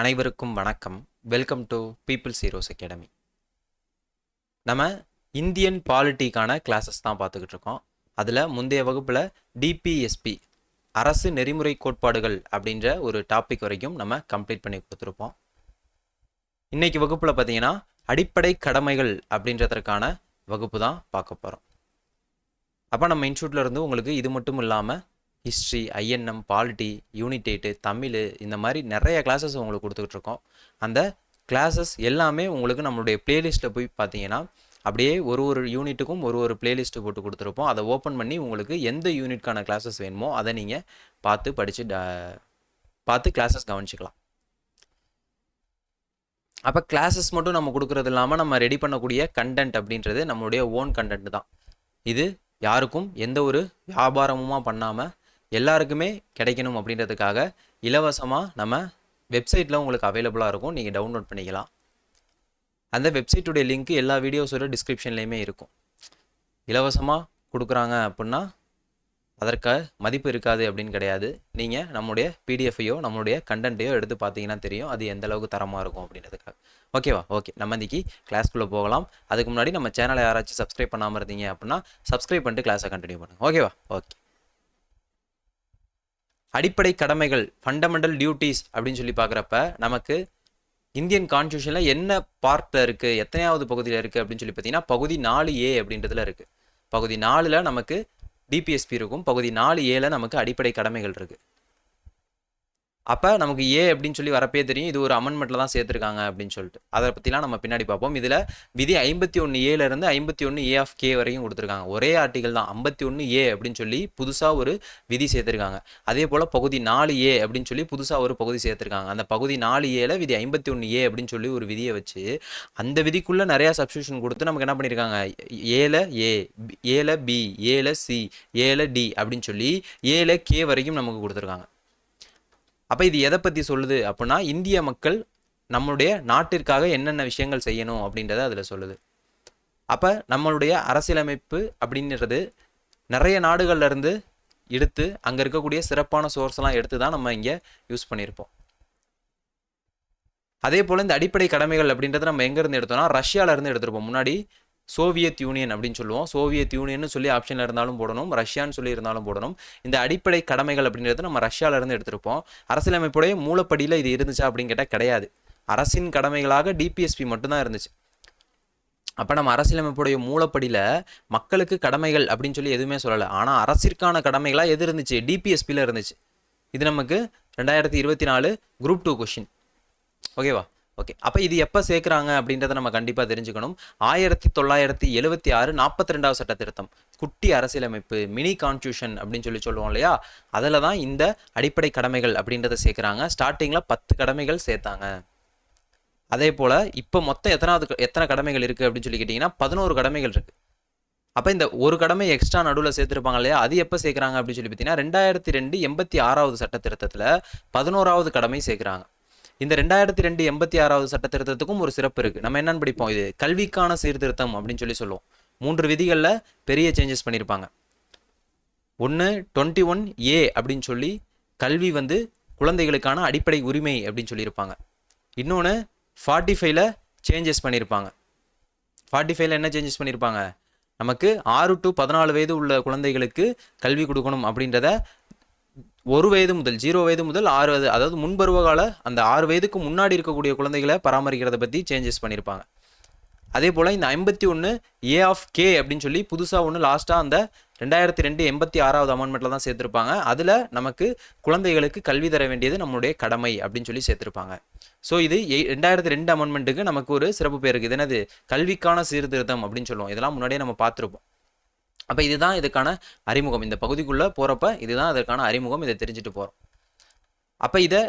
அனைவருக்கும் வணக்கம். Welcome to people's heroes academy நம்ம இந்தியன் பாலிட்டிக்கான கிளாஸஸ் தான் பார்த்துக்கிட்டு இருக்கோம். அதில் முந்தைய வகுப்பில் டிபிஎஸ்பி அரசு நெறிமுறை கோட்பாடுகள் அப்படின்ற ஒரு டாபிக் வரைக்கும் நம்ம கம்ப்ளீட் பண்ணி கொடுத்துருப்போம். இன்றைக்கி வகுப்பில் பார்த்தீங்கன்னா அடிப்படை கடமைகள் அப்படின்றதற்கான வகுப்பு தான் பார்க்க போகிறோம் அப்போ நம்ம இன்ஸ்டியூட்டில் இருந்து உங்களுக்கு இது மட்டும் இல்லாமல் ஹிஸ்ட்ரி ஐஎன்எம் பாலிட்டி யூனிடேட்டு தமிழ் இந்த மாதிரி நிறைய கிளாஸஸ் உங்களுக்கு கொடுத்துட்ருக்கோம் அந்த கிளாஸஸ் எல்லாமே உங்களுக்கு நம்மளுடைய பிளேலிஸ்ட்டில் போய் பார்த்தீங்கன்னா அப்படியே ஒரு ஒரு யூனிட்டுக்கும் ஒரு ஒரு பிளேலிஸ்ட்டு போட்டு கொடுத்துருப்போம். அதை ஓப்பன் பண்ணி உங்களுக்கு எந்த யூனிட்கான கிளாஸஸ் வேணுமோ அதை நீங்கள் பார்த்து படித்து பார்த்து கிளாஸஸ் கவனிச்சிக்கலாம். அப்போ கிளாஸஸ் மட்டும் நம்ம கொடுக்குறது இல்லாமல் நம்ம ரெடி பண்ணக்கூடிய கண்டென்ட் அப்படின்றது நம்மளுடைய ஓன் கண்டென்ட் தான். இது யாருக்கும் எந்த ஒரு வியாபாரமுமா பண்ணாமல் எல்லாருக்குமே கிடைக்கணும் அப்படின்றதுக்காக இலவசமாக நம்ம வெப்சைட்டில் உங்களுக்கு அவைலபிளாக இருக்கும். நீங்கள் டவுன்லோட் பண்ணிக்கலாம். அந்த வெப்சைட்டுடைய லிங்க் எல்லா வீடியோஸோட டிஸ்கிரிப்ஷன்லேயுமே இருக்கும். இலவசமாக கொடுக்குறாங்க அப்படின்னா அதற்கு மதிப்பு இருக்காது அப்படின்னு கிடையாது. நீங்கள் நம்முடைய பிடிஎஃப்பையோ நம்மளுடைய கண்டென்ட்டையோ எடுத்து பார்த்தீங்கன்னா தெரியும். அது எந்த அளவுக்கு தரமாக இருக்கும் அப்படின்றதுக்காக. ஓகேவா ஓகே நம்ம இன்றைக்கி கிளாஸ்க்குள்ளே போகலாம். அதுக்கு முன்னாடி நம்ம சேனலை யாராச்சும் சப்ஸ்கிரைப் பண்ணாமல் இருந்தீங்க அப்படின்னா சப்ஸ்கிரைப் பண்ணிட்டு கிளாஸை கண்டினியூ பண்ணுங்கள் ஓகேவா ஓகே அடிப்படை கடமைகள் ஃபண்டமெண்டல் டியூட்டிஸ் அப்படின்னு சொல்லி பார்க்குறப்ப நமக்கு இந்தியன் கான்ஸ்டியூஷனில் என்ன பார்ட்டில் இருக்குது எத்தனையாவது பகுதியில் இருக்குது அப்படின்னு சொல்லி பார்த்தீங்கன்னா பகுதி நாலு ஏ அப்படின்றதுல இருக்குது பகுதி நாலில் நமக்கு டிபிஎஸ்பி இருக்கும் பகுதி நாலு ஏல நமக்கு அடிப்படை கடமைகள் இருக்குது அப்போ நமக்கு ஏ அப்படின்னு சொல்லி வரப்பே தெரியும். இது ஒரு அமெண்ட்மெண்ட்டில் தான் சேர்த்துருக்காங்க அப்படின்னு சொல்லிட்டு. அதை பற்றிலாம் நம்ம பின்னாடி பார்ப்போம். இதில் விதி ஐம்பத்தி ஒன்று ஏலேருந்து ஐம்பத்தி ஒன்று ஏ ஆஃப் கே வரைக்கும் கொடுத்துருக்காங்க. ஒரே ஆர்டிகல் தான். ஐம்பத்தி ஒன்று ஏ அப்படின்னு சொல்லி புதுசாக ஒரு விதி சேர்த்துருக்காங்க. அதே போல் பகுதி நாலு ஏ அப்படின்னு சொல்லி புதுசாக ஒரு பகுதி சேர்த்துருக்காங்க. அந்த பகுதி நாலு ஏல விதி ஐம்பத்தி ஒன்று ஏ அப்படின்னு சொல்லி ஒரு விதியை வச்சு அந்த விதிக்குள்ளே நிறையா சப்ஸ்டியூஷன் கொடுத்து நமக்கு என்ன பண்ணியிருக்காங்க ஏல ஏ ஏல பி ஏல சி ஏல டி அப்படின்னு சொல்லி ஏல கே வரைக்கும் நமக்கு கொடுத்துருக்காங்க. அப்போ இது எதை பற்றி சொல்லுது அப்படின்னா இந்திய மக்கள் நம்மளுடைய நாட்டிற்காக என்னென்ன விஷயங்கள் செய்யணும் அப்படின்றத அதில் சொல்லுது. அப்போ நம்மளுடைய அரசியலமைப்பு அப்படின்றது நிறைய நாடுகள்லேருந்து எடுத்து அங்கே இருக்கக்கூடிய சிறப்பான சோர்ஸ்லாம் எடுத்து தான் நம்ம இங்கே யூஸ் பண்ணியிருப்போம் அதே போல் இந்த அடிப்படை கடமைகள் அப்படின்றத நம்ம எங்கேருந்து எடுத்தோம்னா ரஷ்யாவிலேருந்து எடுத்திருப்போம். முன்னாடி சோவியத் யூனியன் அப்படின்னு சொல்லுவோம். சோவியத் யூனியன் சொல்லி ஆப்ஷனில் இருந்தாலும் போடணும். ரஷ்யான்னு சொல்லி இருந்தாலும் போடணும். இந்த அடிப்படை கடமைகள் அப்படின்றது நம்ம ரஷ்யாவிலேருந்து எடுத்திருப்போம். அரசியலமைப்புடைய மூலப்படியில் இது இருந்துச்சா அப்படின்னு கேட்டால் கிடையாது. அரசின் கடமைகளாக டிபிஎஸ்பி மட்டும்தான் இருந்துச்சு. அப்போ நம்ம அரசியலமைப்புடைய மூலப்படியில் மக்களுக்கு கடமைகள் அப்படின்னு சொல்லி எதுவுமே சொல்லலை. ஆனால் அரசிற்கான கடமைகளாக எது இருந்துச்சு? டிபிஎஸ்பியில் இருந்துச்சு. இது நமக்கு ரெண்டாயிரத்தி இருபத்தி நாலு குரூப் டூ கொஷின் ஓகேவா ஓகே அப்போ இது எப்போ சேர்க்குறாங்க அப்படின்றத நம்ம கண்டிப்பாக தெரிஞ்சுக்கணும். ஆயிரத்தி தொள்ளாயிரத்தி எழுபத்தி ஆறு நாற்பத்தி ரெண்டாவது சட்ட திருத்தம். குட்டி அரசியலமைப்பு மினி கான்ஸ்டியூஷன் அப்படின்னு சொல்லி சொல்லுவோம் இல்லையா? அதில் தான் இந்த அடிப்படை கடமைகள் அப்படின்றத சேர்க்குறாங்க. ஸ்டார்டிங்கில் பத்து கடமைகள் சேர்த்தாங்க. அதே போல் இப்போ மொத்தம் எத்தனாவது எத்தனை கடமைகள் இருக்குது அப்படின்னு சொல்லி கேட்டிங்கன்னா பதினோரு கடமைகள் இருக்குது அப்போ இந்த ஒரு கடமை எக்ஸ்ட்ரா நடுவில் சேர்த்துருப்பாங்க இல்லையா? அது எப்போ சேர்க்குறாங்க அப்படின்னு சொல்லி பார்த்தீங்கன்னா ரெண்டாயிரத்தி ரெண்டு எண்பத்தி ஆறாவது சட்ட திருத்தத்தில் பதினோராவது கடமை சேர்க்குறாங்க. இந்த ரெண்டாயிரத்தி ரெண்டு எண்பத்தி ஆறாவது சட்ட திருத்தத்துக்கும் ஒரு சிறப்பு இருக்குது நம்ம என்னன்னு படிப்போம்? இது கல்விக்கான சீர்திருத்தம் அப்படின்னு சொல்லி சொல்லுவோம். மூன்று விதிகளில் பெரிய சேஞ்சஸ் பண்ணியிருப்பாங்க ஒன்று டுவெண்ட்டி ஒன் ஏ அப்படின்னு சொல்லி கல்வி வந்து குழந்தைகளுக்கான அடிப்படை உரிமை அப்படின்னு சொல்லியிருப்பாங்க. இன்னொன்று ஃபார்ட்டி ஃபைவ்ல சேஞ்சஸ் பண்ணியிருப்பாங்க ஃபார்ட்டி ஃபைவ்ல என்ன சேஞ்சஸ் பண்ணியிருப்பாங்க நமக்கு ஆறு டு பதினாலு வயது உள்ள குழந்தைகளுக்கு கல்வி கொடுக்கணும் அப்படின்றத ஒரு வயது முதல் ஜீரோ வயது முதல் ஆறு வயது அதாவது முன்பருவ கால அந்த ஆறு வயதுக்கு முன்னாடி இருக்கக்கூடிய குழந்தைகளை பராமரிக்கிறத பற்றி சேஞ்சஸ் பண்ணியிருப்பாங்க அதே போல் இந்த ஐம்பத்தி ஒன்று ஏ ஆஃப் கே அப்படின்னு சொல்லி புதுசாக ஒன்று லாஸ்ட்டாக அந்த ரெண்டாயிரத்தி ரெண்டு எண்பத்தி ஆறாவது அமெண்ட்மெண்ட்டில் தான் சேர்த்துருப்பாங்க. அதில் நமக்கு குழந்தைகளுக்கு கல்வி தர வேண்டியது நம்மளுடைய கடமை அப்படின்னு சொல்லி சேர்த்துருப்பாங்க. ஸோ இது எ- ரெண்டாயிரத்தி ரெண்டு அமெண்ட்மெண்ட்டுக்கு நமக்கு ஒரு சிறப்பு பேர் இருக்குது என்னது? கல்விக்கான சீர்திருத்தம் அப்படின்னு சொல்லுவோம். இதெல்லாம் முன்னாடியே நம்ம பார்த்துருப்போம். அப்போ இதுதான் இதுக்கான அறிமுகம். இந்த பகுதிக்குள்ளே போகிறப்ப இதுதான் அதற்கான அறிமுகம். இதை தெரிஞ்சுட்டு போகிறோம் அப்போ இதை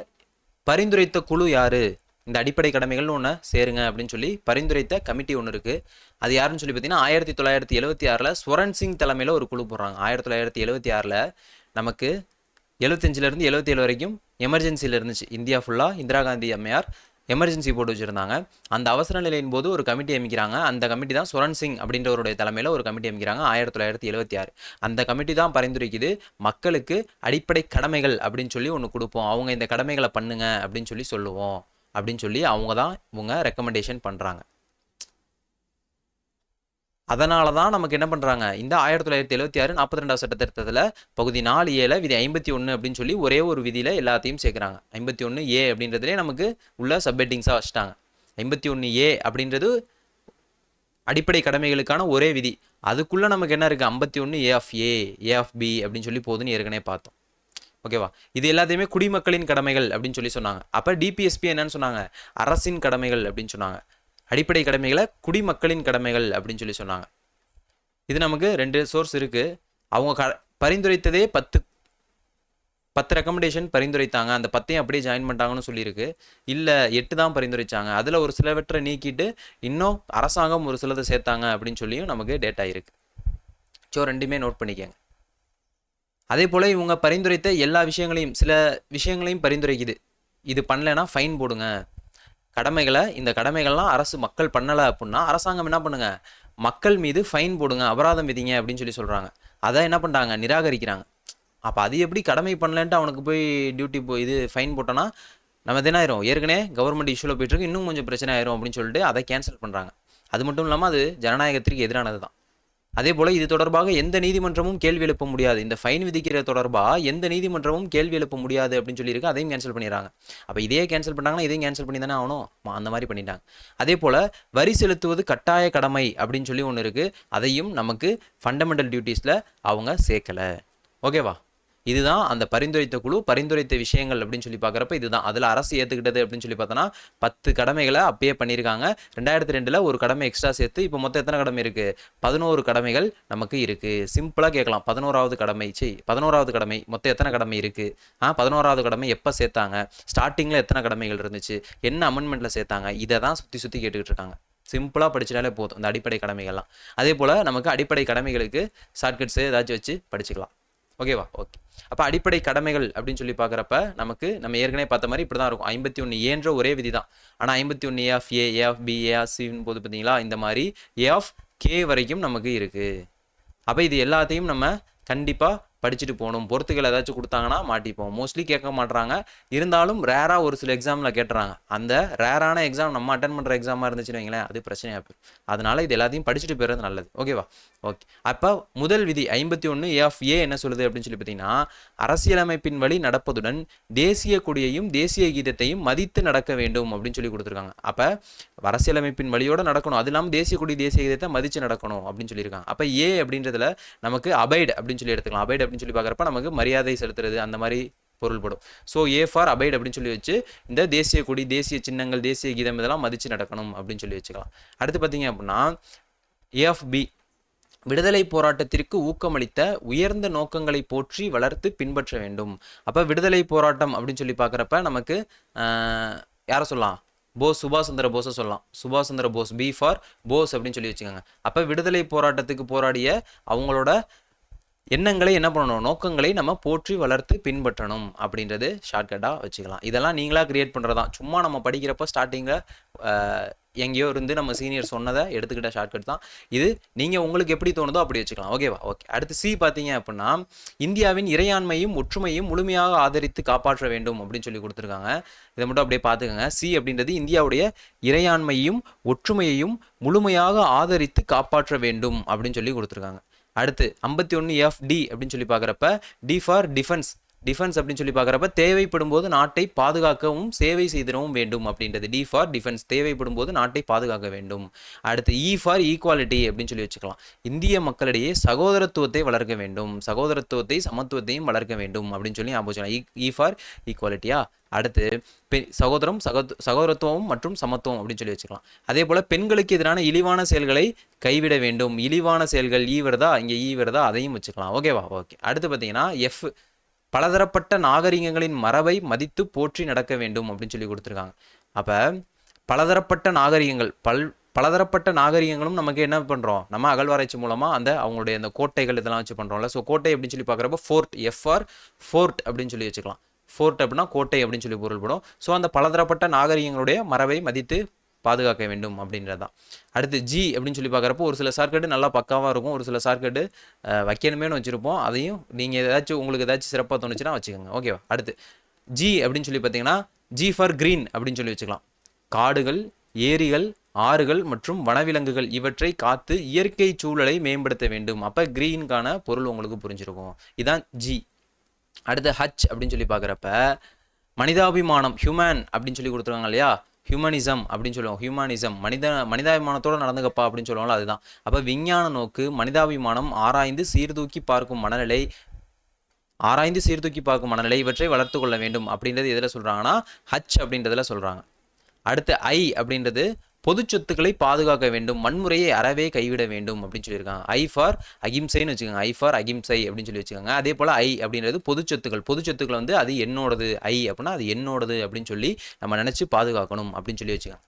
பரிந்துரைத்த குழு யார்? இந்த அடிப்படை கடமைகள்னு ஒன்று சேருங்க அப்படின்னு சொல்லி பரிந்துரைத்த கமிட்டி ஒன்று இருக்குது அது யாருன்னு சொல்லி பார்த்தீங்கன்னா ஆயிரத்தி தொள்ளாயிரத்தி எழுபத்தி ஆறில் ஸ்வரன் சிங் தலைமையில் ஒரு குழு போடுறாங்க. ஆயிரத்தி தொள்ளாயிரத்தி எழுபத்தி ஆறில் நமக்கு எழுபத்தஞ்சிலேருந்து எழுபத்தி ஏழு வரைக்கும் எமர்ஜென்சியில் இருந்துச்சு. இந்தியா ஃபுல்லாக இந்திரா காந்தி அம்மையார் எமர்ஜென்சி போட்டு வச்சுருந்தாங்க. அந்த அவசர நிலையின் போது ஒரு கமிட்டி அமைக்கிறாங்க. அந்த கமிட்டி தான் சுரன் சிங் அப்படின்றவருடைய தலைமையில் ஒரு கமிட்டி அமைக்கிறாங்க ஆயிரத்தி தொள்ளாயிரத்தி எழுபத்தி ஆறு. அந்த கமிட்டி தான் பரிந்துரைக்குது மக்களுக்கு அடிப்படை கடமைகள் அப்படின்னு சொல்லி ஒன்று கொடுப்போம். அவங்க இந்த கடமைகளை பண்ணுங்க அப்படின்னு சொல்லி சொல்லுவோம். அப்படின்னு சொல்லி அவங்க தான் இவங்க ரெக்கமெண்டேஷன் பண்ணுறாங்க அதனால தான் நமக்கு என்ன பண்ணுறாங்க இந்த ஆயிரத்தி தொள்ளாயிரத்தி எழுபத்தி ஆறு நாற்பத்தி ரெண்டாவது சட்ட திருத்தத்தில் பகுதி நாலு ஏழை விதி ஐம்பத்தி ஒன்று அப்படின்னு சொல்லி ஒரே ஒரு விதியில் எல்லாத்தையும் சேர்க்குறாங்க. ஐம்பத்தி ஒன்று ஏ அப்படின்றதுலே நமக்கு உள்ள சப்ஹெட்டிங்ஸாக வச்சுட்டாங்க. ஐம்பத்தி ஒன்று ஏ அப்படின்றது அடிப்படை கடமைகளுக்கான ஒரே விதி. அதுக்குள்ளே நமக்கு என்ன இருக்குது ஐம்பத்தி ஒன்று A of A A of B அப்படின்னு சொல்லி போகுதுன்னு ஏற்கனவே பார்த்தோம். ஓகேவா இது எல்லாத்தையுமே குடிமக்களின் கடமைகள் அப்படின்னு சொல்லி சொன்னாங்க. அப்போ டிபிஎஸ்பி என்னன்னு சொன்னாங்க? அரசின் கடமைகள் அப்படின்னு சொன்னாங்க. அடிப்படை கடமைகளை குடிமக்களின் கடமைகள் அப்படின்னு சொல்லி சொன்னாங்க. இது நமக்கு ரெண்டு சோர்ஸ் இருக்குது அவங்க க பரிந்துரைத்ததே பத்து பத்து ரெக்கமெண்டேஷன் பரிந்துரைத்தாங்க. அந்த பத்தையும் அப்படியே ஜாயின் பண்ணிட்டாங்கன்னு சொல்லியிருக்கு. இல்லை எட்டு தான் பரிந்துரைச்சாங்க. அதில் ஒரு சிலவற்றை நீக்கிட்டு இன்னும் அரசாங்கம் ஒரு சிலதை சேர்த்தாங்க அப்படின்னு சொல்லியும் நமக்கு டேட்டா இருக்குது ஸோ ரெண்டுமே நோட் பண்ணிக்கங்க. அதே போல் இவங்க பரிந்துரைத்த எல்லா விஷயங்களையும் சில விஷயங்களையும் பரிந்துரைக்குது. இது பண்ணலைன்னா ஃபைன் போடுங்க. கடமைகளை இந்த கடமைகள்லாம் அரசு மக்கள் பண்ணலை அப்படின்னா அரசாங்கம் என்ன பண்ணுங்க? மக்கள் மீது ஃபைன் போடுங்க அபராதம் விதிங்க அப்படின்னு சொல்லி சொல்கிறாங்க அதை என்ன பண்ணுறாங்க நிராகரிக்கிறாங்க. அப்போ அது எப்படி கடமை பண்ணலன்ட்டு அவனுக்கு போய் டியூட்டி போய் இது ஃபைன் போட்டோன்னா நம்ம என்ன ஆயிரும்? ஏற்கனவே கவர்மெண்ட் இஷ்யூவில் போயிட்டுருக்கு இன்னும் கொஞ்சம் பிரச்சனை ஆயிரும் அப்படின்னு சொல்லிட்டு அதை கேன்சல் பண்ணுறாங்க அது மட்டும் இல்லாமல் அது ஜனநாயகத்திற்கு எதிரானது தான் அதே போல் இது தொடர்பாக எந்த நீதிமன்றமும் கேள்வி எழுப்ப முடியாது. இந்த ஃபைன் விதிக்கிற தொடர்பாக எந்த நீதிமன்றமும் கேள்வி எழுப்ப முடியாது அப்படின்னு சொல்லியிருக்கு. அதையும் கேன்சல் பண்ணிடுறாங்க. அப்போ இதே கேன்சல் பண்ணாங்கன்னா இதையும் கேன்சல் பண்ணி தானே ஆகணும்? அந்த மாதிரி பண்ணிட்டாங்க. அதே போல் வரி செலுத்துவது கட்டாய கடமை அப்படின்னு சொல்லி ஒன்று இருக்குது அதையும் நமக்கு ஃபண்டமெண்டல் டியூட்டிஸில் அவங்க சேர்க்கலை. ஓகேவா இதுதான் அந்த பரிந்துரைத்த குழு பரிந்துரைத்த விஷயங்கள் அப்படின்னு சொல்லி பார்க்குறப்ப இதுதான். அதில் அரசு ஏற்றுக்கிட்டது அப்படின்னு சொல்லி பார்த்தோன்னா பத்து கடமைகளை அப்பயே பண்ணியிருக்காங்க. ரெண்டாயிரத்தி ரெண்டில் ஒரு கடமை எக்ஸ்ட்ரா சேர்த்து இப்போ மொத்தம் எத்தனை கடமை இருக்குது பதினோரு கடமைகள் நமக்கு இருக்குது சிம்பிளாக கேட்கலாம். பதினோராவது கடமை சி பதினோராவது கடமை மொத்தம் எத்தனை கடமை இருக்குது ஆ பதினோராவது கடமை எப்போ சேர்த்தாங்க? ஸ்டார்டிங்கில் எத்தனை கடமைகள் இருந்துச்சு? என்ன அமெண்ட்மெண்ட்டில் சேர்த்தாங்க? இதை தான் சுற்றி சுற்றி கேட்டுக்கிட்டு இருக்காங்க. சிம்பிளாக படிச்சிட்டாலே போதும். இந்த அடிப்படை கடமைகள்லாம். அதே போல் நமக்கு அடிப்படை கடமைகளுக்கு ஷார்ட்கட்ஸு ஏதாச்சும் வச்சு படிச்சுக்கலாம். ஓகேவா ஓகே அப்போ அடிப்படை கடமைகள் அப்படின்னு சொல்லி பார்க்குறப்ப நமக்கு நம்ம ஏற்கனவே பார்த்த மாதிரி இப்படி தான் இருக்கும். ஐம்பத்தி ஒன்று ஏன்ற ஒரே விதி தான் ஆனால் ஐம்பத்தி ஒன்று A of A A of B A of சின்னு போது பார்த்தீங்களா இந்த மாதிரி ஏ ஆஃப் கே வரைக்கும் நமக்கு இருக்குது அப்போ இது எல்லாத்தையும் நம்ம கண்டிப்பாக படிச்சுட்டு போகணும். பொறுத்துக்கள் ஏதாச்சும் கொடுத்தாங்கன்னா மாட்டிப்போம். மோஸ்ட்லி கேட்க மாட்டுறாங்க இருந்தாலும் ரேராக ஒரு சில எக்ஸாமில் கேட்டுறாங்க. அந்த ரேரான எக்ஸாம் நம்ம அட்டன் பண்ணுற எக்ஸாமாக இருந்துச்சுன்னு வைங்களேன் அது பிரச்சனையாக போயிடும். அதனால் இது எல்லாத்தையும் படிச்சுட்டு போயிடுறது நல்லது. ஓகேவா ஓகே அப்போ முதல் விதி ஐம்பத்தி ஒன்று ஏ ஆஃப் ஏ என்ன சொல்லுது அப்படின்னு சொல்லி பார்த்தீங்கன்னா அரசியலமைப்பின் வழி நடப்பதுடன் தேசிய கொடியையும் தேசிய கீதத்தையும் மதித்து நடக்க வேண்டும் அப்படின்னு சொல்லி கொடுத்துருக்காங்க. அப்போ அரசியலமைப்பின் வழியோட நடக்கணும். அது இல்லாமல் தேசிய கொடி தேசிய கீதத்தை மதித்து நடக்கணும் அப்படின்னு சொல்லியிருக்காங்க. அப்போ ஏ அப்படின்றதுல நமக்கு அபைட் அப்படின்னு சொல்லி எடுத்துக்கலாம். அபைட் அப்படின்னு சொல்லி பார்க்குறப்ப நமக்கு மரியாதை செலுத்துறது அந்த மாதிரி பொருள்படும். ஸோ ஏ ஃபார் அபைட் அப்படின்னு சொல்லி வச்சு இந்த தேசிய கொடி தேசிய சின்னங்கள் தேசிய கீதம் இதெல்லாம் மதித்து நடக்கணும் அப்படின்னு சொல்லி வச்சுக்கலாம். அடுத்து பார்த்தீங்க அப்படின்னா ஏஎஃப்பி பி விடுதலை போராட்டத்திற்கு ஊக்கமளித்த உயர்ந்த நோக்கங்களை போற்றி வளர்த்து பின்பற்ற வேண்டும். அப்போ விடுதலை போராட்டம் அப்படின்னு சொல்லி பார்க்குறப்ப நமக்கு யாரை சொல்லலாம்? போஸ் சுபாஷ் சந்திர போஸை சொல்லலாம். சுபாஷ் சந்திர போஸ் பி ஃபார் போஸ் அப்படின்னு சொல்லி வச்சுக்கோங்க. அப்போ விடுதலை போராட்டத்துக்கு போராடிய அவங்களோட எண்ணங்களை என்ன பண்ணணும்? நோக்கங்களை நம்ம போற்றி வளர்த்து பின்பற்றணும் அப்படின்றது ஷார்ட்கட்டாக வச்சுக்கலாம். இதெல்லாம் நீங்களாக கிரியேட் பண்ணுறதான் சும்மா நம்ம படிக்கிறப்ப ஸ்டார்டிங்கில் எங்கேயோ இருந்து நம்ம சீனியர் சொன்னதை எடுத்துக்கிட்ட ஷார்ட்கட் தான். இது நீங்கள் உங்களுக்கு எப்படி தோணுதோ அப்படி வச்சுக்கலாம். ஓகேவா ஓகே அடுத்து சி பார்த்தீங்க அப்படின்னா இந்தியாவின் இறையாண்மையும் ஒற்றுமையும் முழுமையாக ஆதரித்து காப்பாற்ற வேண்டும் அப்படின்னு சொல்லி கொடுத்துருக்காங்க. இதை மட்டும் அப்படியே பார்த்துக்கோங்க. சி அப்படின்றது இந்தியாவுடைய இறையாண்மையும் ஒற்றுமையையும் முழுமையாக ஆதரித்து காப்பாற்ற வேண்டும் அப்படின்னு சொல்லி கொடுத்துருக்காங்க. அடுத்து ஐம்பத்தி ஒன்று எஃப் டி அப்படின்னு சொல்லி பார்க்குறப்ப டி ஃபார் டிஃபென்ஸ் டிஃபென்ஸ் அப்படின்னு சொல்லி பார்க்குறப்ப தேவைப்படும் போது நாட்டை பாதுகாக்கவும் சேவை செய்திடவும் வேண்டும் அப்படின்றது. டி ஃபார் டிஃபென்ஸ் தேவைப்படும் போது நாட்டை பாதுகாக்க வேண்டும். அடுத்து இ ஃபார் ஈக்குவாலிட்டி அப்படின்னு சொல்லி வச்சுக்கலாம். இந்திய மக்களிடையே சகோதரத்துவத்தை வளர்க்க வேண்டும். சகோதரத்துவத்தை சமத்துவத்தையும் வளர்க்க வேண்டும் அப்படின்னு சொல்லி ஞாபகம் வச்சுக்கலாம். இ ஃபார் ஈக்குவாலிட்டியா அடுத்து பெ சகோதரம் சகோ சகோதரத்துவம் மற்றும் சமத்துவம் அப்படின்னு சொல்லி வச்சுக்கலாம். அதே போல் பெண்களுக்கு எதிரான இழிவான செயல்களை கைவிட வேண்டும். இழிவான செயல்கள் e ஈ வருதா இங்கே ஈ e வருதா அதையும் வச்சுக்கலாம். ஓகேவா? ஓகே. அடுத்து பார்த்தீங்கன்னா எஃப் பலதரப்பட்ட நாகரிகங்களின் மரபை மதித்து போற்றி நடக்க வேண்டும் அப்படின்னு சொல்லி கொடுத்துருக்காங்க. அப்போ பலதரப்பட்ட நாகரிகங்கள் பல் பலதரப்பட்ட நாகரிகங்களும் நமக்கு என்ன பண்ணுறோம் நம்ம அகழ்வாராய்ச்சி மூலமாக அந்த அவங்களுடைய அந்த கோட்டைகள் இதெல்லாம் வச்சு பண்ணுறோம்ல ஸோ கோட்டை அப்படின்னு சொல்லி பார்க்குறப்ப ஃபோர்ட் எஃப்ஆர் ஃபோர்ட் அப்படின்னு சொல்லி வச்சுக்கலாம். ஃபோர்ட் அப்படின்னா கோட்டை அப்படின்னு சொல்லி பொருள்படும். ஸோ அந்த பலதரப்பட்ட நாகரிகங்களுடைய மரபை மதித்து பாதுகாக்க வேண்டும் அப்படின்றது தான் அடுத்து ஜி அப்படின்னு சொல்லி பார்க்குறப்போ ஒரு சில சார்க்கெட்டு நல்லா பக்காவாக இருக்கும். ஒரு சில சார்க்கட்டு வைக்கணுமேனு வச்சுருப்போம். அதையும் நீங்கள் ஏதாச்சும் உங்களுக்கு ஏதாச்சும் சிறப்பாக தோணுச்சுன்னா வச்சுக்கோங்க. ஓகேவா அடுத்து ஜி அப்படின்னு சொல்லி பார்த்தீங்கன்னா ஜி ஃபார் க்ரீன் அப்படின்னு சொல்லி வச்சுக்கலாம். காடுகள் ஏரிகள் ஆறுகள் மற்றும் வனவிலங்குகள் இவற்றை காத்து இயற்கை சூழலை மேம்படுத்த வேண்டும். அப்போ க்ரீனுக்கான பொருள் உங்களுக்கு புரிஞ்சிருக்கும். இதான் ஜி அடுத்து ஹச் அப்படின்னு சொல்லி பார்க்குறப்ப மனிதாபிமானம் ஹியூமன் அப்படின்னு சொல்லி கொடுத்துருக்காங்க இல்லையா? ஹியூமனிசம் அப்படின்னு சொல்லுவோம் ஹியூமனிசம் மனித மனிதாபிமானத்தோட நடந்துக்கப்பா அப்படின்னு சொல்லுவாங்களா அதுதான். அப்போ விஞ்ஞான நோக்கு மனிதாபிமானம் ஆராய்ந்து சீர்தூக்கி பார்க்கும் மனநிலை ஆராய்ந்து சீர்தூக்கி பார்க்கும் மனநிலை இவற்றை வளர்த்து கொள்ள வேண்டும் அப்படின்றது எதில் சொல்கிறாங்கன்னா ஹச் அப்படின்றதில் சொல்கிறாங்க அடுத்து ஐ அப்படின்றது பொது சொத்துக்களை பாதுகாக்க வேண்டும் வன்முறையை அறவே கைவிட வேண்டும் அப்படின்னு சொல்லியிருக்காங்க. ஐ ஃபார் அகிம்சைன்னு வச்சுக்கோங்க. ஐ ஃபார் அகிம்சை அப்படின்னு சொல்லி வச்சுக்கோங்க. அதே போல் ஐ அப்படின்றது பொது சொத்துக்கள். பொது சொத்துக்கள் வந்து அது என்னோடது. ஐ அப்படின்னா அது என்னோடது அப்படின்னு சொல்லி நம்ம நினச்சி பாதுகாக்கணும் அப்படின்னு சொல்லி வச்சுக்கோங்க.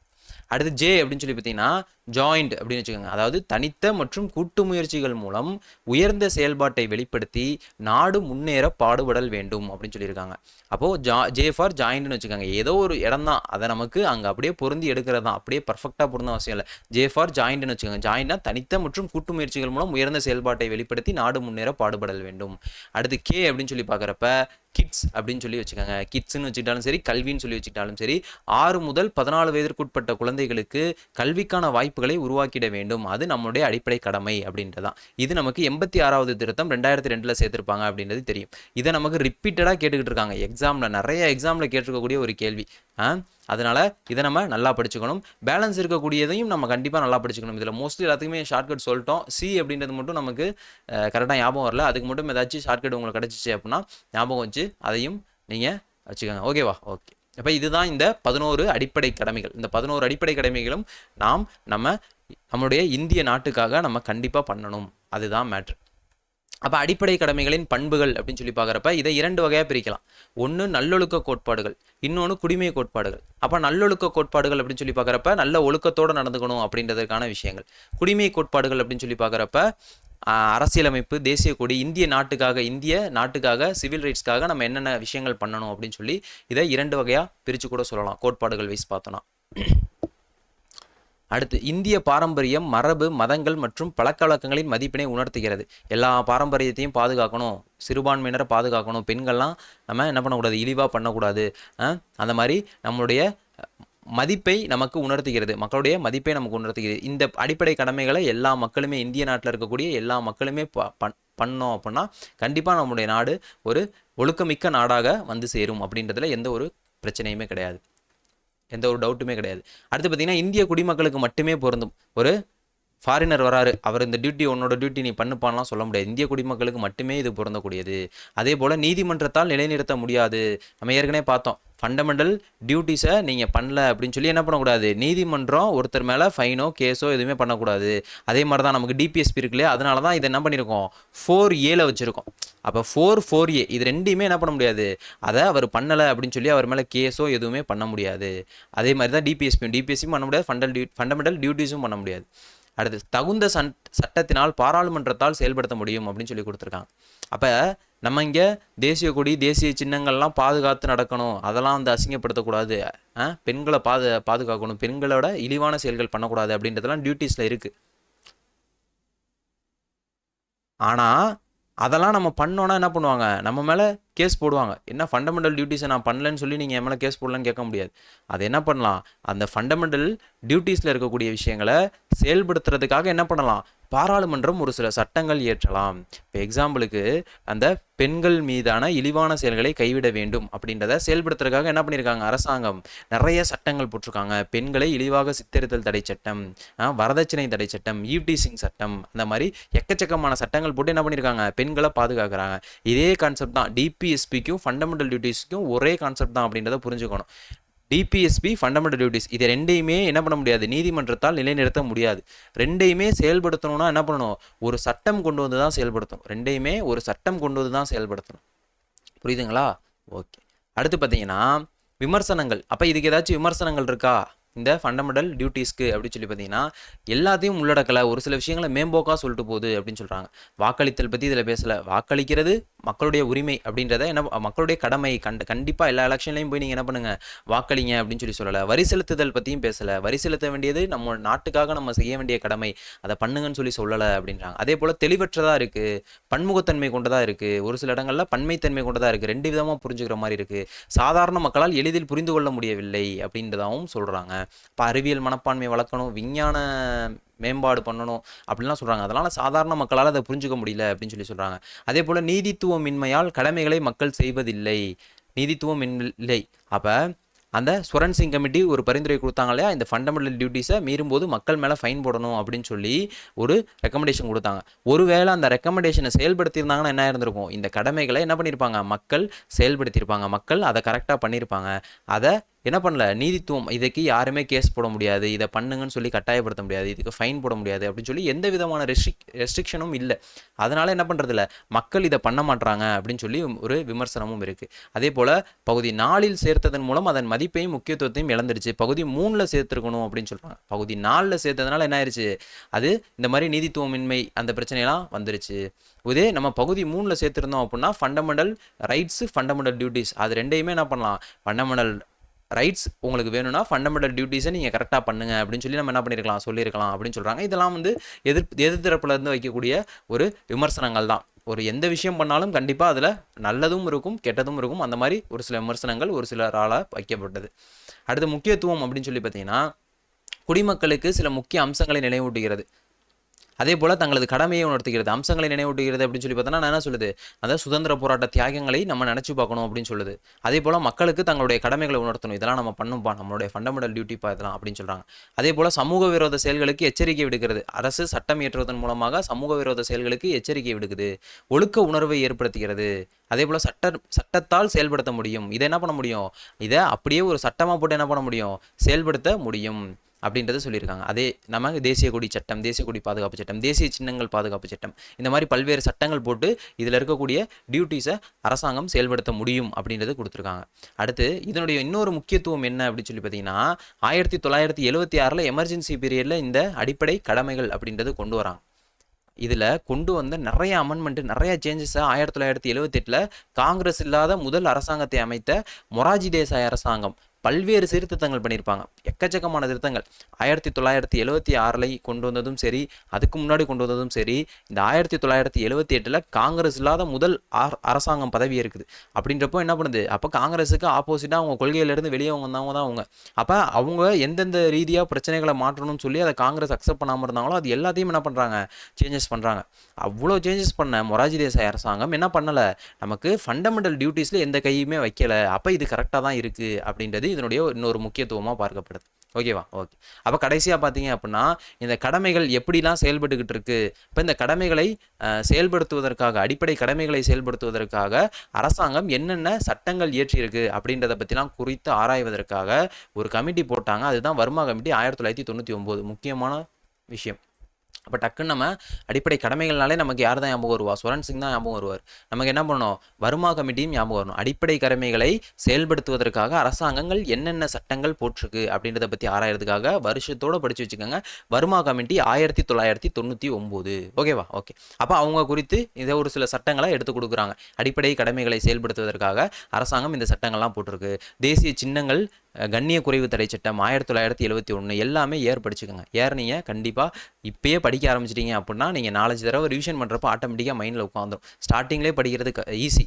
அடுத்து ஜே அப்படின்னு சொல்லி பார்த்தீங்கன்னா ஜாயிண்ட் அப்படின்னு வச்சுக்கோங்க. அதாவது தனித்த மற்றும் கூட்டு முயற்சிகள் மூலம் உயர்ந்த செயல்பாட்டை வெளிப்படுத்தி நாடு முன்னேற பாடுபடல் வேண்டும் அப்படின்னு சொல்லியிருக்காங்க. அப்போது ஜா ஜே ஃபார் ஜாயிண்ட்னு வச்சுக்கோங்க. ஏதோ ஒரு இடம் தான். அதை நமக்கு அங்கே அப்படியே பொருந்தி எடுக்கிறது தான். அப்படியே பர்ஃபெக்டாக பொருந்த அவசியம் இல்லை. ஜே ஃபார் ஜாயிண்ட்னு வச்சுக்கோங்க. ஜாயிண்ட்னா தனித்த மற்றும் கூட்டு முயற்சிகள் மூலம் உயர்ந்த செயல்பாட்டை வெளிப்படுத்தி நாடு முன்னேற பாடுபடல் வேண்டும். அடுத்து கே அப்படின்னு சொல்லி பார்க்குறப்ப கிட்ஸ் அப்படின்னு சொல்லி வச்சுக்கோங்க. கிட்ஸ்னு வச்சுக்கிட்டாலும் சரி கல்வின்னு சொல்லி வச்சுக்கிட்டாலும் சரி ஆறு முதல் பதினாலு வயதிற்குட்பட்ட குழந்தைகளுக்கு கல்விக்கான வாய்ப்பு வாய்ப்புகளை உருவாக்கிட வேண்டும். அது நம்மளுடைய அடிப்படை கடமை அப்படின்றதான். இது நமக்கு எண்பத்தி ஆறாவது திருத்தம் ரெண்டாயிரத்தி ரெண்டில் சேர்த்துருப்பாங்க அப்படின்றது தெரியும். இதை நமக்கு ரிப்பீட்டடாக கேட்டுக்கிட்டு இருக்காங்க. எக்ஸாமில் நிறைய எக்ஸாமில் கேட்டிருக்கக்கூடிய ஒரு கேள்வி. அதனால் இதை நம்ம நல்லா படிச்சுக்கணும். பேலன்ஸ் இருக்கக்கூடியதையும் நம்ம கண்டிப்பாக நல்லா படிச்சுக்கணும். இதில் மோஸ்ட்லி எல்லாத்துக்குமே ஷார்ட்கட் சொல்லிட்டோம். சி அப்படின்றது மட்டும் நமக்கு கரெக்டாக ஞாபகம் வரல. அதுக்கு மட்டும் ஏதாச்சும் ஷார்ட்கட் உங்களுக்கு கிடச்சிச்சு அப்படின்னா ஞாபகம் வச்சு அதையும் நீங்கள் வச்சுக்கோங்க. ஓகேவா ஓகே அப்போ இதுதான் இந்த பதினோரு அடிப்படை கடமைகள். இந்த பதினோரு அடிப்படை கடமைகளும் நாம் நம்ம நம்மளுடைய இந்திய நாட்டுக்காக நம்ம கண்டிப்பாக பண்ணணும். அதுதான் மேட்ரு அப்போ அடிப்படை கடமைகளின் பண்புகள் அப்படின்னு சொல்லி பார்க்குறப்ப இதை இரண்டு வகையாக பிரிக்கலாம். ஒன்று நல்லொழுக்க கோட்பாடுகள் இன்னொன்று குடிமை கோட்பாடுகள். அப்போ நல்லொழுக்க கோட்பாடுகள் அப்படின்னு சொல்லி பார்க்குறப்ப நல்ல ஒழுக்கத்தோடு நடந்துக்கணும் அப்படின்றதுக்கான விஷயங்கள். குடிமை கோட்பாடுகள் அப்படின்னு சொல்லி பார்க்குறப்ப அரசியலமைப்பு தேசிய கொடி இந்திய நாட்டுக்காக இந்திய நாட்டுக்காக சிவில் ரைட்ஸ்க்காக நம்ம என்னென்ன விஷயங்கள் பண்ணணும் அப்படின்னு சொல்லி இதை இரண்டு வகையாக பிரித்து கூட சொல்லலாம். கோட்பாடுகள் வைஸ் பார்த்தோன்னா. அடுத்து இந்திய பாரம்பரியம் மரபு மதங்கள் மற்றும் பழக்கவழக்கங்களின் மதிப்பினை உணர்த்துகிறது. எல்லா பாரம்பரியத்தையும் பாதுகாக்கணும். சிறுபான்மையினரை பாதுகாக்கணும். பெண்கள்லாம் நம்ம என்ன பண்ணக்கூடாது? இழிவாக பண்ணக்கூடாது. அந்த மாதிரி நம்மளுடைய மதிப்பை நமக்கு உணர்த்துகிறது. மக்களுடைய மதிப்பை நமக்கு உணர்த்துகிறது. இந்த அடிப்படை கடமைகளை எல்லா மக்களுமே இந்திய நாட்டில் இருக்கக்கூடிய எல்லா மக்களுமே பண்ணோம் அப்படின்னா கண்டிப்பாக நம்முடைய நாடு ஒரு ஒழுக்கமிக்க நாடாக வந்து சேரும் அப்படின்றதுல எந்த ஒரு பிரச்சனையுமே கிடையாது. எந்த ஒரு டவுட்டுமே கிடையாது. அடுத்து பார்த்தீங்கன்னா இந்திய குடிமக்களுக்கு மட்டுமே பொருந்தும். ஒரு ஃபாரினர் வராரு. அவர் இந்த டியூட்டி உன்னோட டியூட்டி நீ பண்ணுப்பான்லாம் சொல்ல முடியாது. இந்திய குடிமக்களுக்கு மட்டுமே இது பொருந்தக்கூடியது. அதே போல் நீதிமன்றத்தால் நிலைநிறுத்த முடியாது. நம்ம ஏற்கனவே பார்த்தோம். ஃபண்டமெண்டல் டியூட்டிஸை நீங்கள் பண்ணல அப்படின்னு சொல்லி என்ன பண்ணக்கூடாது? நீதிமன்றம் ஒருத்தர் மேலே ஃபைனோ கேஸோ எதுவுமே பண்ணக்கூடாது. அதே மாதிரி தான் நமக்கு டிபிஎஸ்பி இருக்குல்லையே அதனால தான் இதை என்ன பண்ணியிருக்கோம் ஃபோர் ஏல வச்சுருக்கோம். அப்போ ஃபோர் ஃபோர் ஏ இது ரெண்டையுமே என்ன பண்ண முடியாது? அதை அவர் பண்ணலை அப்படின்னு சொல்லி அவர் மேலே கேஸோ எதுவுமே பண்ண முடியாது. அதே மாதிரி தான் டிபிஎஸ்பியும் டிபிஎஸ்பியும் பண்ண முடியாது. ஃபண்டல் டியூ ஃபண்டமெண்டல் டியூட்டிஸும் பண்ண முடியாது. அடுத்து தகுந்த சன் சட்டத்தினால் பாராளுமன்றத்தால் செயல்படுத்த முடியும் அப்படின்னு சொல்லி கொடுத்துருக்காங்க. அப்போ நம்ம இங்கே தேசிய கொடி தேசிய சின்னங்கள்லாம் பாதுகாத்து நடக்கணும். அதெல்லாம் வந்து அசிங்கப்படுத்தக்கூடாது. பெண்களை பாது பாதுகாக்கணும். பெண்களோட இழிவான செயல்கள் பண்ணக்கூடாது அப்படின்றதெல்லாம் டியூட்டிஸில் இருக்குது ஆனால் அதெல்லாம் நம்ம பண்ணோன்னா என்ன பண்ணுவாங்க? நம்ம மேலே கேஸ் போடுவாங்க. என்ன ஃபண்டமெண்டல் டியூட்டிஸை நான் பண்ணலன்னு சொல்லி நீங்கள் என் மேலே கேஸ் போடலன்னு கேட்க முடியாது. அது என்ன பண்ணலாம்? அந்த ஃபண்டமெண்டல் டியூட்டிஸில் இருக்கக்கூடிய விஷயங்களை செயல்படுத்துறதுக்காக என்ன பண்ணலாம்? பாராளுமன்றம் ஒரு சில சட்டங்கள் இயற்றலாம். இப்போ எக்ஸாம்பிளுக்கு அந்த பெண்கள் மீதான இழிவான செயல்களை கைவிட வேண்டும் அப்படின்றத செயல்படுத்துறதுக்காக என்ன பண்ணியிருக்காங்க அரசாங்கம் நிறைய சட்டங்கள் போட்டிருக்காங்க. பெண்களை இழிவாக சித்தரித்தல் தடை சட்டம் வரதட்சணை தடை சட்டம் ஈவ்டீசிங் சட்டம் அந்த மாதிரி எக்கச்சக்கமான சட்டங்கள் போட்டு என்ன பண்ணியிருக்காங்க பெண்களை பாதுகாக்கிறாங்க. இதே கான்செப்ட் தான். டீப் டிபிஎஸ்பிக்கும் ஃபண்டமெண்டல் டியூட்டிஸ்க்கும் ஒரே கான்செப்ட் தான் அப்படின்றத புரிஞ்சுக்கணும். டிபிஎஸ்பி ஃபண்டமெண்டல் டியூட்டிஸ் இதை ரெண்டையுமே என்ன பண்ண முடியாது? நீதிமன்றத்தால் நிலைநிறுத்த முடியாது. ரெண்டையுமே செயல்படுத்தணும்னா என்ன பண்ணணும்? ஒரு சட்டம் கொண்டு வந்து தான் செயல்படுத்தணும். ரெண்டையுமே ஒரு சட்டம் கொண்டு வந்து தான் செயல்படுத்தணும். புரியுதுங்களா? ஓகே. அடுத்து பார்த்தீங்கன்னா விமர்சனங்கள். அப்போ இதுக்கு ஏதாச்சும் விமர்சனங்கள் இருக்கா? இந்த ஃபண்டமெண்டல் டியூட்டிஸ்க்கு அப்படின்னு சொல்லி பார்த்தீங்கன்னா எல்லாத்தையும் உள்ளடக்கலை. ஒரு சில விஷயங்களை மேம்போக்காக சொல்லிட்டு போகுது அப்படின்னு சொல்கிறாங்க வாக்களித்தல் பற்றி இதில் பேசலை. வாக்களிக்கிறது மக்களுடைய உரிமை அப்படின்றத என்ன மக்களுடைய கடமை கண்ட கண்டிப்பாக எல்லா எலெக்ஷன்லையும் போய் நீங்கள் என்ன பண்ணுங்க? வாக்களிங்க அப்படின்னு சொல்லி சொல்லலை. வரி செலுத்துதல் பற்றியும் பேசலை. வரி செலுத்த வேண்டியது நம்ம நாட்டுக்காக நம்ம செய்ய வேண்டிய கடமை. அதை பண்ணுங்கன்னு சொல்லி சொல்லலை அப்படின்றாங்க. அதே போல் தெளிவற்றதாக இருக்குது பன்முகத்தன்மை கொண்டதாக இருக்குது ஒரு சில இடங்களில் பன்மைத்தன்மை கொண்டதாக இருக்குது ரெண்டு விதமாக புரிஞ்சுக்கிற மாதிரி இருக்குது சாதாரண மக்களால் எளிதில் புரிந்து கொள்ள முடியவில்லை அப்படின்றதாகவும் சொல்கிறாங்க இப்போ அறிவியல் மனப்பான்மை வளர்க்கணும் விஞ்ஞான மேம்பாடு பண்ணணும் அப்படின்லாம் சொல்கிறாங்க அதனால் சாதாரண மக்களால் அதை புரிஞ்சுக்க முடியல அப்படின்னு சொல்லி சொல்கிறாங்க அதே போல் நீதித்துவமின்மையால் கடமைகளை மக்கள் செய்வதில்லை. நீதித்துவம் இல்லை அப்போ அந்த சுரன் சிங் கமிட்டி ஒரு பரிந்துரை கொடுத்தாங்க இல்லையா? இந்த ஃபண்டமெண்டல் டியூட்டிஸை மீறும்போது மக்கள் மேலே ஃபைன் போடணும் அப்படின்னு சொல்லி ஒரு ரெக்கமெண்டேஷன் கொடுத்தாங்க. ஒருவேளை அந்த ரெக்கமெண்டேஷனை செயல்படுத்தியிருந்தாங்கன்னா என்ன இருந்திருக்கும் இந்த கடமைகளை என்ன பண்ணியிருப்பாங்க? மக்கள் செயல்படுத்தியிருப்பாங்க. மக்கள் அதை கரெக்டாக பண்ணியிருப்பாங்க. அதை என்ன பண்ணல? நீதித்துவம். இதுக்கு யாருமே கேஸ் போட முடியாது. இதை பண்ணுங்கன்னு சொல்லி கட்டாயப்படுத்த முடியாது. இதுக்கு ஃபைன் போட முடியாது அப்படின்னு சொல்லி எந்த விதமான ரெஸ்ட்ரிக் ரெஸ்ட்ரிக்ஷனும் இல்லை. அதனால என்ன பண்ணுறதில்ல மக்கள் இதை பண்ண மாட்டாங்க அப்படின்னு சொல்லி ஒரு விமர்சனமும் இருக்குது அதே போல் பகுதி நாலில் சேர்த்ததன் மூலம் அதன் மதிப்பையும் முக்கியத்துவத்தையும் இழந்துருச்சு. பகுதி மூணில் சேர்த்துருக்கணும் அப்படின்னு சொல்கிறாங்க பகுதி நாலில் சேர்த்ததுனால என்ன ஆயிடுச்சு அது இந்த மாதிரி நீதித்துவமின்மை அந்த பிரச்சனையெல்லாம் வந்துருச்சு. இதே நம்ம பகுதி மூணில் சேர்த்துருந்தோம் அப்படின்னா ஃபண்டமெண்டல் ரைட்ஸு ஃபண்டமெண்டல் டியூட்டிஸ் அது ரெண்டையுமே என்ன பண்ணலாம்? ஃபண்டமெண்டல் ரைட்ஸ் உங்களுக்கு வேணும்னா ஃபண்டமெண்டல் டியூட்டிஸை நீங்கள் கரெக்டாக பண்ணுங்க அப்படின்னு சொல்லி நம்ம என்ன பண்ணியிருக்கலாம் சொல்லியிருக்கலாம் அப்படின்னு சொல்கிறாங்க இதெல்லாம் வந்து எதிர் எதிர்த்தரப்புல இருந்து வைக்கக்கூடிய ஒரு விமர்சனங்கள் தான். ஒரு எந்த விஷயம் பண்ணாலும் கண்டிப்பாக அதில் நல்லதும் இருக்கும் கெட்டதும் இருக்கும். அந்த மாதிரி ஒரு சில விமர்சனங்கள் ஒரு சிலரால் வைக்கப்பட்டது. அடுத்து முக்கியத்துவம் அப்படின்னு சொல்லி பார்த்தீங்கன்னா குடிமக்களுக்கு சில முக்கிய அம்சங்களை நினைவூட்டுகிறது. அதே போல் தங்களது கடமையை உணர்த்துகிறது அம்சங்களை நினைவூட்டுகிறது அப்படின்னு சொல்லி பார்த்தோன்னா நான் என்ன சொல்லுது? அதாவது சுதந்திர போராட்ட தியாகங்களை நம்ம நினச்சி பார்க்கணும் அப்படின்னு சொல்லுது. அதே போல் மக்களுக்கு தங்களுடைய கடமைகளை உணர்த்தணும். இதெல்லாம் நம்ம பண்ணும்பா நம்மளுடைய ஃபண்டமெண்டல் டியூட்டிப்பா இதெல்லாம் அப்படின்னு சொல்கிறாங்க அதே போல் சமூக விரோத செயல்களுக்கு எச்சரிக்கை விடுக்கிறது. அரசு சட்டம் இயற்றுவதன் மூலமாக சமூக விரோத செயல்களுக்கு எச்சரிக்கை விடுக்குது. ஒழுக்க உணர்வை ஏற்படுத்துகிறது. அதே போல் சட்ட சட்டத்தால் செயல்படுத்த முடியும். இதை என்ன பண்ண முடியும்? இதை அப்படியே ஒரு சட்டமாக போட்டு என்ன பண்ண முடியும்? செயல்படுத்த முடியும். அப்படின்றத சொல்லியிருக்காங்க. அதே நம்ம தேசிய கொடி சட்டம் தேசிய கொடி பாதுகாப்பு சட்டம் தேசிய சின்னங்கள் பாதுகாப்பு சட்டம் இந்த மாதிரி பல்வேறு சட்டங்கள் போட்டு இதில் இருக்கக்கூடிய டியூட்டிஸை அரசாங்கம் செயல்படுத்த முடியும் அப்படின்றது கொடுத்துருக்காங்க. அடுத்து இதனுடைய இன்னொரு முக்கியத்துவம் என்ன அப்படின்னு சொல்லி பார்த்தீங்கன்னா ஆயிரத்தி தொள்ளாயிரத்தி எழுபத்தி ஆறில் எமர்ஜென்சி பீரியடில் இந்த அடிப்படை கடமைகள் அப்படின்றது கொண்டு வராங்க. இதில் கொண்டு வந்த நிறைய அமெண்ட்மெண்ட்டு நிறைய சேஞ்சஸை ஆயிரத்தி தொள்ளாயிரத்தி எழுவத்தெட்டில் காங்கிரஸ் இல்லாத முதல் அரசாங்கத்தை அமைத்த மொராஜி தேசாய் அரசாங்கம் பல்வேறு சீர்திருத்தங்கள் பண்ணியிருப்பாங்க. எக்கச்சக்கமான திருத்தங்கள். ஆயிரத்தி தொள்ளாயிரத்தி எழுவத்தி ஆறில் கொண்டு வந்ததும் சரி அதுக்கு முன்னாடி கொண்டு வந்ததும் சரி இந்த ஆயிரத்தி தொள்ளாயிரத்தி எழுவத்தி எட்டில் காங்கிரஸ் இல்லாத முதல் அரசாங்கம் பதவி இருக்குது. அப்படின்றப்போ என்ன பண்ணுது? அப்போ காங்கிரஸுக்கு ஆப்போசிட்டாக அவங்க கொள்கையிலேருந்து வெளியே வந்தவங்க தான் அவங்க. அப்போ அவங்க எந்தெந்த ரீதியாக பிரச்சனைகளை மாற்றணும்னு சொல்லி அதை காங்கிரஸ் அக்செப்ட் பண்ணாமல் இருந்தாங்களோ அது எல்லாத்தையும் என்ன பண்ணுறாங்க சேஞ்சஸ் பண்ணுறாங்க அவ்வளோ சேஞ்சஸ் பண்ண மொராஜி தேசாய் அரசாங்கம் என்ன பண்ணலை? நமக்கு ஃபண்டமெண்டல் டியூட்டிஸில் எந்த கையுமே வைக்கல. அப்போ இது கரெக்டாக தான் இருக்குது அப்படின்றது இதனுடைய இன்னொரு முக்கியத்துவமாக பார்க்கப்படுது. ஓகேவா ஓகே அப்போ கடைசியாக பார்த்தீங்க அப்படின்னா இந்த கடமைகள் எப்படிலாம் செயல்பட்டுக்கிட்டு இருக்குது இப்போ இந்த கடமைகளை செயல்படுத்துவதற்காக அடிப்படை கடமைகளை செயல்படுத்துவதற்காக அரசாங்கம் என்னென்ன சட்டங்கள் இயற்றியிருக்கு அப்படின்றத பற்றிலாம் குறித்து ஆராய்வதற்காக ஒரு கமிட்டி போட்டாங்க. அதுதான் வருமா கமிட்டி ஆயிரத்தி தொள்ளாயிரத்தி தொண்ணூற்றி ஒம்பது. முக்கியமான விஷயம். அப்போ டக்குன்னு நம்ம அடிப்படை கடமைகள்னாலே நமக்கு யார் தான் ஞாபகம் வருவா? சுரன் சிங் தான் ஞாபகம் வருவார். நமக்கு என்ன பண்ணணும்? வருமா கமிட்டியும் ஞாபகம் வரணும். அடிப்படை கடமைகளை செயல்படுத்துவதற்காக அரசாங்கங்கள் என்னென்ன சட்டங்கள் போட்டிருக்கு அப்படின்றத பற்றி ஆராயறதுக்காக வருஷத்தோட படித்து வச்சுக்கோங்க. வருமா கமிட்டி ஆயிரத்தி தொள்ளாயிரத்தி தொண்ணூற்றி ஒம்பது. ஓகேவா? ஓகே. அப்போ அவங்க குறித்து இதை ஒரு சில சட்டங்களை எடுத்து கொடுக்குறாங்க. அடிப்படை கடமைகளை செயல்படுத்துவதற்காக அரசாங்கம் இந்த சட்டங்கள்லாம் போட்டிருக்கு. தேசிய சின்னங்கள் கண்ணிய குறைவு தடை சட்டம் ஆயிரத்தி தொள்ளாயிரத்தி எழுபத்தி ஒன்று எல்லாமே ஏர் படிச்சுக்கோங்க ஏர் நீங்கள் கண்டிப்பாக இப்போயே படிக்க ஆரம்பிச்சிட்டிங்க அப்படின்னா நீங்கள் நாலஞ்சு தடவை ரிவிஷன் பண்ணுறப்போ ஆட்டோமேட்டிக்காக மைண்டில் உட்காந்துரும். ஸ்டார்டிங்லேயே படிக்கிறது ஈஸி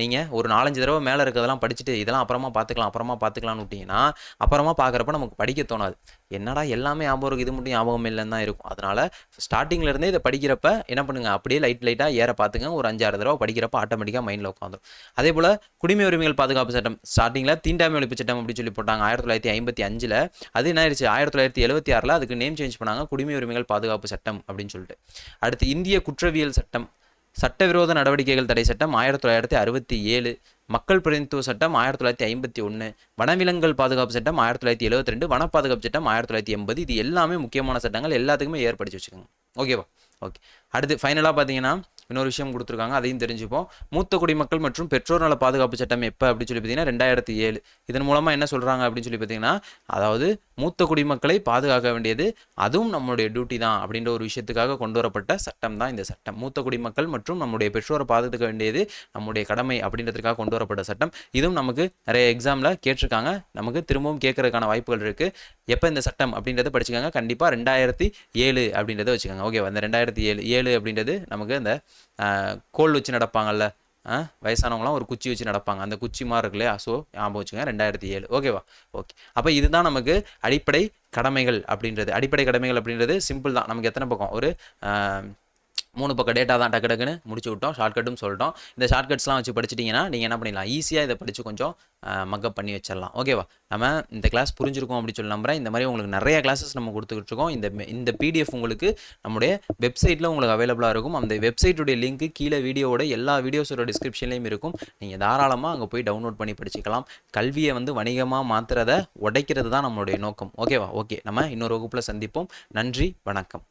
நீங்கள் ஒரு நாலஞ்சு தடவை மேலே இருக்கிறதெல்லாம் படிச்சுட்டு இதெல்லாம் அப்புறமா பார்த்துக்கலாம் அப்புறமா பார்த்துக்கலாம்னு விட்டிங்கன்னா அப்புறமா பார்க்குறப்ப நமக்கு படிக்க தோணாது. என்னடா எல்லாமே ஞாபகம் இது மட்டும் ஞாபகம் இல்லைன்னு தான் இருக்கும். அதனால் ஸ்டார்டிங்லேருந்தே இதை படிக்கிறப்ப என்ன பண்ணுங்க அப்படியே லைட் லைட்டாக ஏற பார்த்துங்க ஒரு அஞ்சாறு தடவை படிக்கிறப்ப ஆட்டோமேட்டிக்காக மைண்டில் உட்காந்துரும். அதே போல் குடிமை உரிமைகள் பாதுகாப்பு சட்டம் ஸ்டார்டிங்கில் தீண்டாமை ஒழிப்பு சட்டம் அப்படின்னு சொல்லி போட்டாங்க ஆயிரத்தி தொள்ளாயிரத்தி ஐம்பத்தி அஞ்சில். அது என்ன ஆயிடுச்சு ஆயிரத்தி தொள்ளாயிரத்தி எழுபத்தி ஆறில் அதுக்கு நேம் சேஞ்ச் பண்ணாங்க குடிமை உரிமைகள் பாதுகாப்பு சட்டம் அப்படின்னு சொல்லிட்டு. அடுத்து இந்திய குற்றவியல் சட்டம் சட்டவிரோத நடவடிக்கைகள் தடை சட்டம் ஆயிரத்தி தொள்ளாயிரத்தி அறுபத்தி ஏழு மக்கள் பிரதிநிதித்துவ சட்டம் ஆயிரத்தி தொள்ளாயிரத்தி ஐம்பத்தி ஒன்று வனவிலங்குகள் பாதுகாப்பு சட்டம் ஆயிரத்தி தொள்ளாயிரத்தி எழுபத்தி ரெண்டு வன பாதுகாப்பு சட்டம் ஆயிரத்தி தொள்ளாயிரத்தி எண்பது. இது எல்லாமே முக்கியமான சட்டங்கள் எல்லாத்துக்குமே ஏற்படுத்தி வச்சுக்கோங்க. ஓகேவா ஓகே அடுத்து ஃபைனலாக பார்த்தீங்கன்னா இன்னொரு விஷயம் கொடுத்துருக்காங்க அதையும் தெரிஞ்சுப்போம். மூத்த குடிமக்கள் மற்றும் பெற்றோர் நல பாதுகாப்பு சட்டம் எப்போ அப்படின்னு சொல்லி பார்த்தீங்கன்னா ரெண்டாயிரத்தி ஏழு. இதன் மூலமாக என்ன சொல்கிறாங்க அப்படின்னு சொல்லி பார்த்தீங்கன்னா அதாவது மூத்த குடிமக்களை பாதுகாக்க வேண்டியது அதுவும் நம்மளுடைய டியூட்டி தான் அப்படின்ற ஒரு விஷயத்துக்காக கொண்டு வரப்பட்ட சட்டம் தான் இந்த சட்டம். மூத்த குடிமக்கள் மற்றும் நம்முடைய பெற்றோரை பாதுகாக்க வேண்டியது நம்முடைய கடமை அப்படின்றதுக்காக கொண்டு வரப்பட்ட சட்டம். இதுவும் நமக்கு நிறைய எக்ஸாமில் கேட்டிருக்காங்க. நமக்கு திரும்பவும் கேட்கறதுக்கான வாய்ப்புகள் இருக்குது எப்போ இந்த சட்டம் அப்படின்றத படிச்சுக்காங்க. கண்டிப்பாக ரெண்டாயிரத்தி ஏழு அப்படின்றத வச்சுக்கோங்க. ஓகேவா இந்த ரெண்டாயிரத்தி ஏழு ஏழு அப்படின்றது நமக்கு அந்த கோல் வச்சு நடப்பாங்கல்ல? வயசானவங்களாம் ஒரு குச்சி வச்சு நடப்பாங்க. அந்த குச்சி மாதிரி இருக்கு இல்லையா ஸோ ஞாபகம் வச்சுங்க ரெண்டாயிரத்தி ஏழு. ஓகேவா ஓகே அப்போ இதுதான் நமக்கு அடிப்படை கடமைகள் அப்படின்றது. அடிப்படை கடமைகள் அப்படின்றது சிம்பிள் தான். நமக்கு எத்தனை பக்கம்? ஒரு மூணு பக்கம் டேட்டா தான் டக்கு டக்குன்னு முடிச்சு விட்டோம். ஷார்ட்கட்டும் சொல்லிட்டோம். இந்த ஷார்ட்கட்ஸ்லாம் வச்சு படிச்சிட்டிங்கன்னா நீங்கள் என்ன பண்ணிடலாம்? ஈஸியாக இதை படித்து கொஞ்சம் மக்கப் பண்ணி வச்சிடலாம். ஓகேவா நம்ம இந்த கிளாஸ் புரிஞ்சிருக்கோம் அப்படின்னு சொல்லி நம்புறேன். இந்த மாதிரி உங்களுக்கு நிறைய கிளாஸஸ் நம்ம கொடுத்துக்கிட்டு இருக்கோம். இந்த இந்த பிடிஎஃப் உங்களுக்கு நம்முடைய வெப்சைட்டில் உங்களுக்கு அவைலபிளாக இருக்கும். அந்த வெப்சைட்டுடைய லிங்க் கீழே வீடியோவோட எல்லா வீடியோஸோட டிஸ்கிரிப்ஷன்லையும் இருக்கும். நீங்கள் தாராளமாக அங்கே போய் டவுன்லோட் பண்ணி படிச்சுக்கலாம். கல்வியை வந்து வணிகமாக மாற்றுறத உடைக்கிறது தான் நம்மளுடைய நோக்கம். ஓகேவா ஓகே நம்ம இன்னொரு வகுப்பில் சந்திப்போம். நன்றி. வணக்கம்.